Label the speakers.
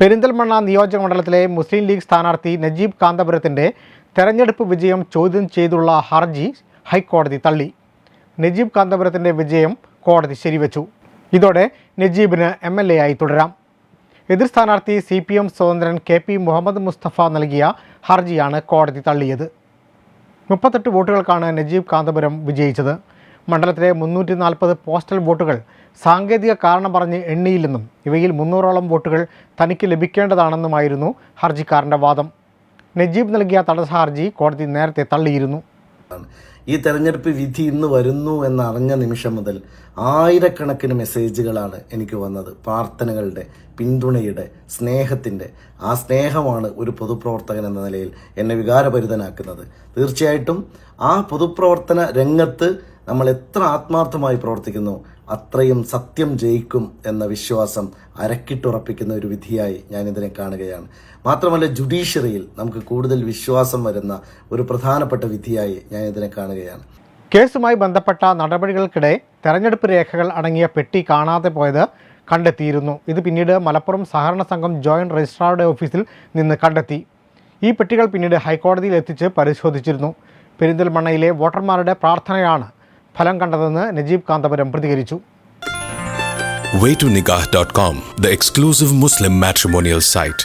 Speaker 1: പെരിന്തൽമണ്ണ നിയോജക മണ്ഡലത്തിലെ മുസ്ലിം ലീഗ് സ്ഥാനാർത്ഥി നജീബ് കാന്തപുരത്തിന്റെ തെരഞ്ഞെടുപ്പ് വിജയം ചോദ്യം ചെയ്തുള്ള ഹർജി ഹൈക്കോടതി തള്ളി. നജീബ് കാന്തപുരത്തിന്റെ വിജയം കോടതി ശരിവച്ചു. ഇതോടെ നജീബിന് എം എൽ എ ആയി തുടരാം. എതിർ സ്ഥാനാർത്ഥി സി പി എം സ്വതന്ത്രൻ കെ പി മുഹമ്മദ് മുസ്തഫ നൽകിയ ഹർജിയാണ് കോടതി തള്ളിയത്. മുപ്പത്തെട്ട് വോട്ടുകൾക്കാണ് നജീബ് കാന്തപുരം വിജയിച്ചത്. മണ്ഡലത്തിലെ മുന്നൂറ്റി നാൽപ്പത് പോസ്റ്റൽ വോട്ടുകൾ സാങ്കേതിക കാരണം പറഞ്ഞ് എണ്ണിയില്ലെന്നും ഇവയിൽ മുന്നൂറോളം വോട്ടുകൾ തനിക്ക് ലഭിക്കേണ്ടതാണെന്നുമായിരുന്നു ഹർജിക്കാരന്റെ വാദം. നജീബ് നൽകിയ തടസ്സ ഹർജി കോടതി നേരത്തെ തള്ളിയിരുന്നു.
Speaker 2: ഈ തെരഞ്ഞെടുപ്പ് വിധി ഇന്ന് വരുന്നു എന്നറിഞ്ഞ നിമിഷം മുതൽ ആയിരക്കണക്കിന് മെസ്സേജുകളാണ് എനിക്ക് വന്നത്. പ്രാർത്ഥനകളുടെ പിന്തുണയുടെ സ്നേഹത്തിന്റെ. ആ സ്നേഹമാണ് ഒരു പൊതുപ്രവർത്തകൻ എന്ന നിലയിൽ എന്നെ വികാരഭരിതനാക്കുന്നത്. തീർച്ചയായിട്ടും ആ പൊതുപ്രവർത്തന രംഗത്ത് നമ്മൾ എത്ര ആത്മാർത്ഥമായി പ്രവർത്തിക്കുന്നു അത്രയും സത്യം ജയിക്കും എന്ന വിശ്വാസം അരക്കിട്ടുറപ്പിക്കുന്ന ഒരു വിധിയായി ഞാൻ ഇതിനെ കാണുകയാണ്. മാത്രമല്ല ജുഡീഷ്യറിയിൽ നമുക്ക് കൂടുതൽ വിശ്വാസം വരുന്ന ഒരു പ്രധാനപ്പെട്ട വിധിയായി ഞാൻ ഇതിനെ കാണുകയാണ്.
Speaker 1: കേസുമായി ബന്ധപ്പെട്ട നടപടികൾക്കിടെ തെരഞ്ഞെടുപ്പ് രേഖകൾ അടങ്ങിയ പെട്ടി കാണാതെ പോയത് കണ്ടെത്തിയിരുന്നു. ഇത് പിന്നീട് മലപ്പുറം സഹകരണ സംഘം ജോയിന്റ് രജിസ്ട്രാറുടെ ഓഫീസിൽ നിന്ന് കണ്ടെത്തി. ഈ പെട്ടികൾ പിന്നീട് ഹൈക്കോടതിയിൽ എത്തിച്ച് പരിശോധിച്ചിരുന്നു. പെരിന്തൽമണ്ണയിലെ വോട്ടർമാരുടെ പ്രാർത്ഥനയാണ് ഫലം കണ്ടതെന്ന് നജീബ് കാന്തപുരം പ്രതികരിച്ചു
Speaker 3: waytonikah.com, the exclusive Muslim matrimonial site.